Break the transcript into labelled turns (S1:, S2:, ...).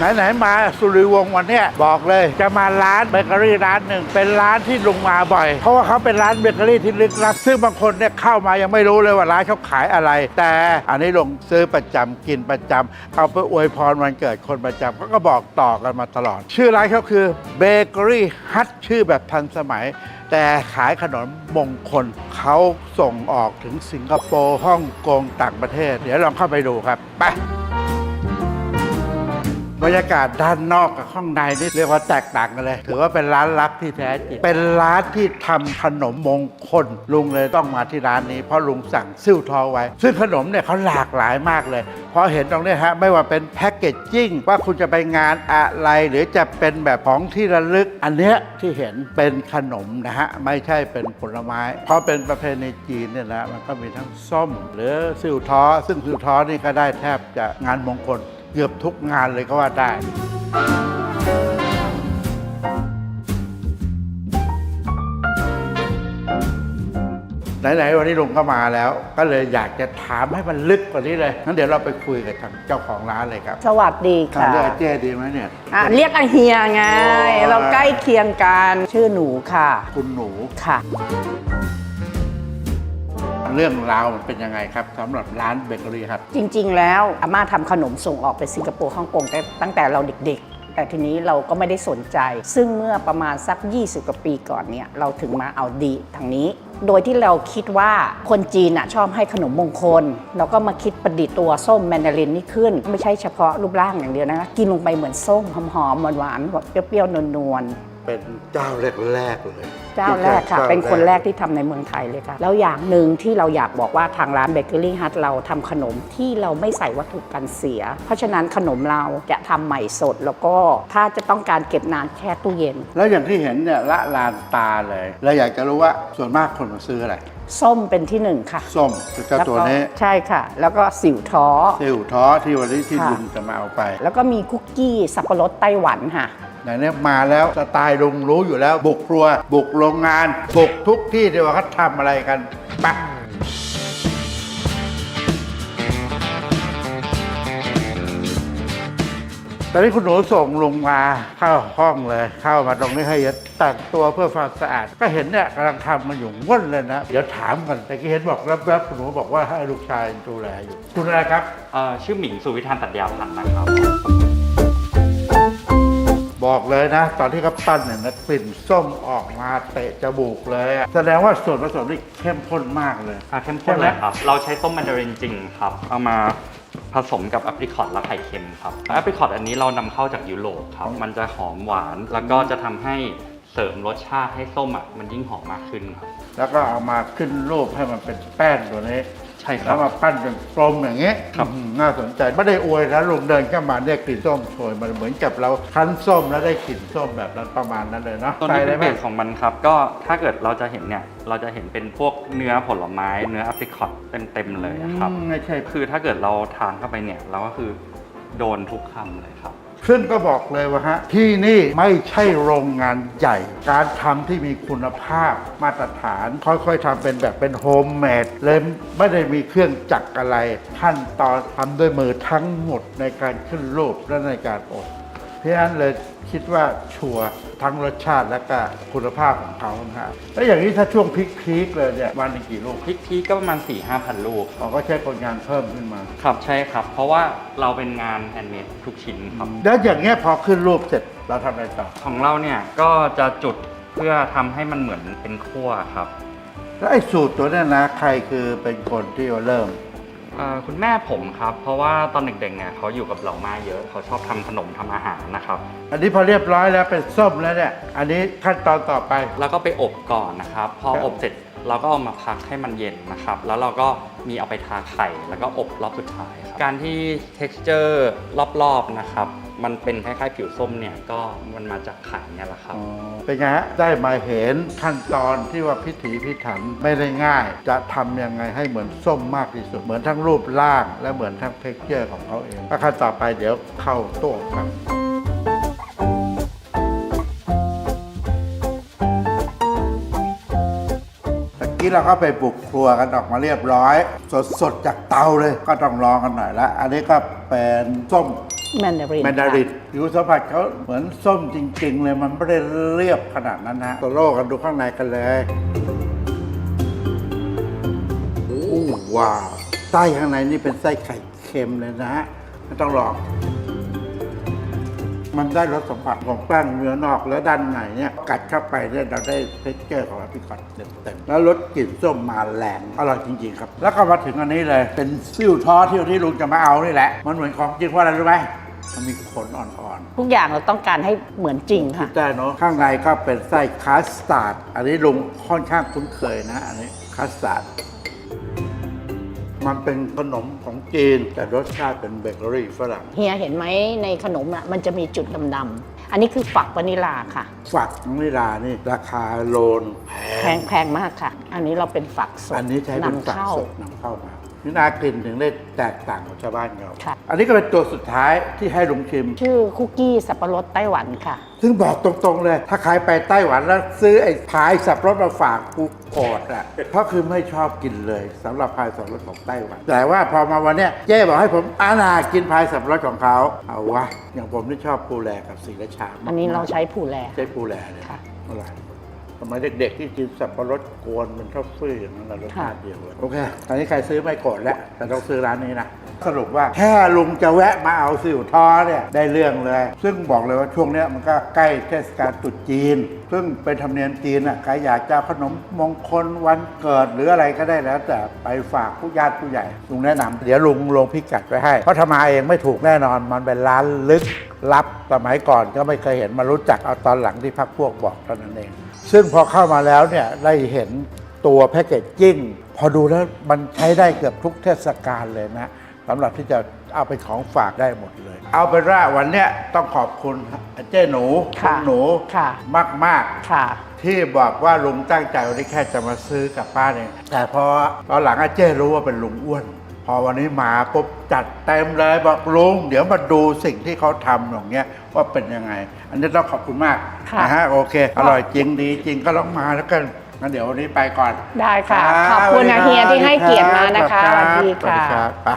S1: ไหนๆมาสุริวงศ์วันเนี้ยบอกเลย จะมาร้านเบเกอรี่ร้านหนึ่งเป็นร้านที่ลุงมาบ่อย เพราะว่าเขาเป็นร้านเบเกอรี่ที่ลึกลับซึ่งบางคนเนี่ยเข้ามายังไม่รู้เลยว่าร้านเขาขายอะไร แต่อันนี้ลงซื้อประจำกินประจำเอาไปอวยพรวันเกิดคนประจำเขาก็บอกต่อกันมาตลอด ชื่อร้านเขาคือเบเกอรี่ฮัทชื่อแบบทันสมัย แต่ขายขนมมงคลเขาส่งออกถึงสิงคโปร์ฮ่องกงต่างประเทศ เดี๋ยวลองเข้าไปดูครับไป บรรยากาศด้านนอกกับข้างในนี่เรียกว่าแตกต่างกันเลย ถือว่าเป็นร้านลับที่แท้จริงเป็นร้านที่ทำขนมมงคลลุงเลยต้องมาที่ร้านนี้ เพราะลุงสั่งซิ่วทอไว้ ซึ่งขนมเนี่ยเขาหลากหลายมากเลยพราะเห็นตรงเนี้ยฮะไม่ว่าเป็นแพ็กเกจจิ้งว่าคุณจะไปงานอะไร หรือจะเป็นแบบของที่ระลึก อันเนี้ยที่เห็นเป็นขนมนะฮะไม่ใช่เป็นผลไม้ เพราะเป็นประเพณีจีนเนี่ยนะมันก็มีทั้งส้ม หรือซิ่วท้อซึ่งซิ่วท้อนี่ก็ได้แทบจะงานมงคล เกือบทุกงานเลยก็ว่าได้ ไหนๆวันนี้ลุงก็มาแล้ว ก็เลยอยากจะถามให้มันลึกกว่านี้เลยงั้นเดี๋ยวเราไปคุยกับทางเจ้าของร้านเลยครับ
S2: สวัสดี
S1: อ่า
S2: ค่ะ
S1: เรียกอาเจ้ดีไหมเนี่ย
S2: อะเรียกอาเฮียไง
S1: อ๋อ
S2: เราใกล้เคียงกัน ชื่อหนูค่ะ
S1: คุณหนู
S2: ค่ะ
S1: เรื่องราวมันเป็นยังไงครับสำหรับร้านเบเกอรี่ครับ
S2: จริง ๆ แล้วอาม่าทำขนมส่งออกไปสิงคโปร์ฮ่องกงต่ตั้งแต่เราเด็ก ๆ แต่ทีนี้เราก็ไม่ได้สนใจ ซึ่งเมื่อประมาณสัก 20 กว่าปีก่อนเนี่ยเราถึงมาเอาดีทางนี้ โดยที่เราคิดว่าคนจีนอะชอบให้ขนมมงคล เราก็มาคิดประดิษฐ์ตัวส้มแมนดารินนี่ขึ้น ไม่ใช่เฉพาะรูปร่างอย่างเดียวนะกินลงไปเหมือนส้มหอมๆหวานๆเปรี้ยวๆนวลๆ
S1: เป็นเจ้าแรกๆเลย
S2: เจ้าแรกค่ะ
S1: จ้า
S2: เป็นคนแรกที่ทำในเมืองไทยเลยค่ะ แล้วอย่างหนึ่งที่เราอยากบอกว่าทางร้านเบเกอรี่ฮัทเราทำขนมที่เราไม่ใส่วัตถุกันเสีย เพราะฉะนั้นขนมเราจะทำใหม่สด แล้วก็ถ้าจะต้องการเก็บนานแช่ตู้เย็น
S1: แล้วอย่างที่เห็นเนี่ยละลานตาเลยเราอยากจะรู้ว่าส่วนมากคนมาซื้ออะไร
S2: ส้มเป็นที่หนึ่งค่ะ
S1: ส้มคือเจ้าตัวนี้
S2: แล้ก็ใช่ค่ะ แล้วก็สิวท้อ
S1: ซิ่วท้อที่วันนี้ที่
S2: ค่ะ
S1: ลุงจะมาเอาไป
S2: แล้วก็มีคุกกี้สับปะรดไต้หวันค่ะ
S1: ไหนเนี่ยมาแล้วสไตล์ลุงรู้อยู่แล้ว บุกครัว บุกโรงงาน บุกทุกที่ที่ว่าเขาทำอะไรกันปะตอนนี้คุณหนูส่งลงมาเข้าห้องเลย เข้ามาตรงนี้ให้แต่งตัวเพื่อความสะอาด ก็เห็นเนี่ยกำลังทำมันอยู่ว่นเลยนะ เดี๋ยวถามกันแต่กี้เห็นบอกแวบๆคุณหนูบอกว่าให้ลูกชายดูแลอยู่ คุณอะไรครับ
S3: เอ่อชื่อหมิงสุวิธานตัดยาวพันธ์นะครับ
S1: บอกเลยนะ ตอนที่เขาปั้นเนี่ยนะกลิ่นส้มออกมาเตะจมูกเลยอะแสดงว่าส่วนผสมนี่เข้มข้นมากเลย
S3: อะเข้มข้นเลยครับ เราใช้ส้มแมนดารินจริงครับ เอามาผสมกับแอปริคอตและไข่เค็มครับแอปริคอตอันนี้เรานำเข้าจากยุโรปครับ มันจะหอมหวาน แล้วก็จะทำให้เสริมรสชาติให้ส้มอะมันยิ่งหอมมากขึ้นครับ
S1: แล้วก็เอามาขึ้นรูปให้มันเป็นแป้งตัวนี้
S3: ใช่ค
S1: แล้
S3: รั
S1: ว
S3: บ
S1: มาปั้นเป็นกลมอย่างเงี้ย
S3: ครับ
S1: อืมน่าสนใจไม่ได้อวยนะลุงเดินเข้ามาเนี่ยกลิ่นส้มโชยมันเหมือนกับเราคั้นส้มแล้วได้กลิ่นส้มแบบนั้นประมาณนั้นเลยเนาะ
S3: ตัว
S1: ใส่
S3: นี้
S1: ได้
S3: เป็น
S1: ไหม
S3: เบสของมันครับ ก็ถ้าเกิดเราจะเห็นเนี่ย เราจะเห็นเป็นพวกเนื้อผลไม้ เนื้อแอปริคอตเต็มๆเลยอะครับ
S1: อืมไม่ใช่
S3: คือถ้าเกิดเราทานเข้าไปเนี่ย เราก็คือโดนทุกคำเลยครับ
S1: ซึ่งก็บอกเลยว่าฮะที่นี่ไม่ใช่โรงงานใหญ่ การทำที่มีคุณภาพมาตรฐาน ค่อยๆทำเป็นแบบเป็นโฮมเมดเลยไม่ได้มีเครื่องจักรอะไรขั้นตอนทำด้วยมือทั้งหมดในการขึ้นรูปและในการอบ เพราะฉะนั้นเลยคิดว่าชัวร์ทั้งรสชาติและก็คุณภาพของเขานะฮะแล้วอย่างนี้ถ้าช่วงพีคๆเลยเนี่ยวันหนึงกี่ลูก
S3: พริกทีก็ประมาณ4 5 0 0 0ลูก
S1: เราก็ใช้คนงานเพิ่มขึ้นมา
S3: ครับใช่ครับ เพราะว่าเราเป็นงานแฮนด์เมดทุกชิ้นครับ
S1: แล้วอย่างเงี้ยพอขึ้นรูปเสร็จเราทำอะไรต่อ
S3: ของเราเนี่ยก็จะจุดเพื่อทำให้มันเหมือนเป็นขั้วครับ
S1: แล้วไอ้สูตรตัวเนี้นะใครคือเป็นคนที่เริ่ม
S3: เอ่อ คุณแม่ผมครับ เพราะว่าตอนเด็กๆเนี่ยเขาอยู่กับเหล่ามาเยอะเขาชอบทำขนมทำอาหารนะครับ
S1: อันนี้พอเรียบร้อยแล้วเป็นส้มแล้วเนี่ยอันนี้ขั้นตอนต่อไป
S3: แล้วก็ไปอบก่อนนะครับ พอ
S1: ครับ
S3: อบเสร็จเราก็เอามาพักให้มันเย็นนะครับ แล้วเราก็มีเอาไปทาไข่ แล้วก็อบรอบสุดท้ายครับ การที่ texture รอบๆนะครับ มันเป็นคล้ายๆผิวส้มเนี่ยก็มันมาจากไข่เนี่ยแหละครับ
S1: เป็นไงฮะได้มาเห็นขั้นตอนที่ว่าพิถีพิถันไม่ได้ง่าย จะทำยังไงให้เหมือนส้มมากที่สุด เหมือนทั้งรูปร่างและเหมือนทั้งเท็กเจอร์ของเขาเองถ้าขั้นต่อไปเดี๋ยวเข้าโต๊ะครับตะกี้เราก็ไปบุกครัวกันออกมาเรียบร้อยสดสดๆจากเตาเลยก็ต้องลองกันหน่อยละอันนี้ก็เป็นส้ม
S2: แมนดาริน
S1: แมนดารินผิวสัมผัสเขาเหมือนส้มจริง ๆ เลยมันไม่ได้เรียบขนาดนั้นนะโซโล่กันดูข้างในกันเลยโอ้ว้าวไส้ข้างในนี่เป็นไส้ไข่เค็มเลยนะฮะไม่ต้องลองมันได้รสสัมผัสของแป้งเนื้อนอกและด้านในเนี่ยกัดเข้าไปเนี่ยเราได้เท็กเจอร์ของแอปริคอตเต็มๆแล้วรสกลิ่นส้มมาแรงอร่อยจริง ๆ ครับ แล้วก็มาถึงอันนี้เลยเป็นซิ่วท้อที่ที่ลุงจะมาเอานี่แหละ มันเหมือนของจริงเพราะอะไรรู้ไหม มันมีขนอ่อน
S2: ทุกอย่างเราต้องการให้เหมือนจริงค่ะ
S1: ๆได้เนาะข้างในก็เป็นไส้คัสตาร์ดอันนี้ลุงค่อนข้างคุ้นเคยนะ อันนี้คัสตาร์ดมันเป็นขนมของจีน แต่รสชาติเป็นเบเกอรี่ฝรั่ง
S2: เฮียเห็นไหมในขนมอะมันจะมีจุดดำๆอันนี้คือฝักวานิลาค่ะ
S1: ฝักของนิลานี่ราคาโลนแพ
S2: แพ
S1: ง
S2: งแพงมากค่ะ อันนี้เราเป็นฝักสด
S1: อันนี้ใช้เป็น
S2: นำ
S1: ฝัก
S2: เข้า
S1: สดนำเข้ามา นี่นากลิ่นถึงได้แตกต่างของชาวบ้านเรา
S2: ค่ะ
S1: อันนี้ก็เป็นตัวสุดท้ายที่ให้ลุงชิม
S2: ชื่อคุกกี้สับปะรดไต้หวันค่ะ
S1: ซึ่งบอกตรงๆเลย ถ้าใครไปไต้หวันแล้วซื้อไอ้พายสับปะรดมาฝากกูโกรธอะ เพราะคือไม่ชอบกินเลยสำหรับพายสับปะรดของไต้หวัน แต่ว่าพอมาวันเนี้ยเจ๊บอกให้ผมอานากินพายสับปะรดของเขาเอาวะอย่างผมที่ชอบปูแลกับสีราชามกๆ
S2: อันนี้เราใช้ผู้แล
S1: ใช้ปูแลเลย
S2: ค่ะ
S1: อร่อย สมัยเด็กๆที่กินสับปะรดกวนเป็นข้าวฟื้อย่างนั้นนะรสชาติเดียวเลยโอเค ตอนนี้ใครซื้อไม่โกรธแล้วแต่ต้องซื้อร้านนี้นะ สรุปว่าแค่ลุงจะแวะมาเอาสิวท้อเนี่ยได้เรื่องเลย ซึ่งบอกเลยว่าช่วงเนี้ยมันก็ใกล้เทศกาลตรุษจีน ซึ่งเป็นธรรมเนียมจีนอะใครอยากจะขนมมงคลวันเกิดหรืออะไรก็ได้แล้ว แต่ไปฝากผู้ญาติผู้ใหญ่ลุงแนะนำเดี๋ยวลุงลงพิกัดไว้ให้ เพราะถ้ามาเองไม่ถูกแน่นอนมันเป็นร้านลึกลับสมัยก่อนก็ไม่เคยเห็นมารู้จักเอาตอนหลังที่พักพวกบอกเท่านั้นเอง ซึ่งพอเข้ามาแล้วเนี่ยได้เห็นตัวแพคเกจจิ้งพอดูแล้วมันใช้ได้เกือบทุกเทศกาลเลยนะ สำหรับที่จะเอาเป็นของฝากได้หมดเลย เอาเป็นว่าวันเนี้ยต้องขอบคุณเจ้หนู
S2: ค่ะ
S1: ณหนู
S2: ค่ะ
S1: มากๆ
S2: ค่ะ
S1: ที่บอกว่าลุงตั้งใจวันนี้แค่จะมาซื้อกลับบ้านเองแต่พอตอนหลังอาเจ้รู้ว่าเป็นลุงอ้วน พอวันนี้มาปุ๊บจัดเต็มเลยบอกลุงเดี๋ยวมาดูสิ่งที่เขาทำอย่างเงี้ยว่าเป็นยังไง อันนี้ต้องขอบคุณมาก
S2: ค่ะ
S1: นะฮะโอเค อร่อยจริงดีจริงก็ลองมาแล้วกันงั้นเดี๋ยววันนี้ไปก่อน
S2: ได้ค่ะ
S1: รับ
S2: ขอบคุณนะเฮียที่ให้เกียรติมานะคะ
S1: รับ
S2: สวัสดี
S1: สวัสดี
S2: ค่ะ
S1: ครับไป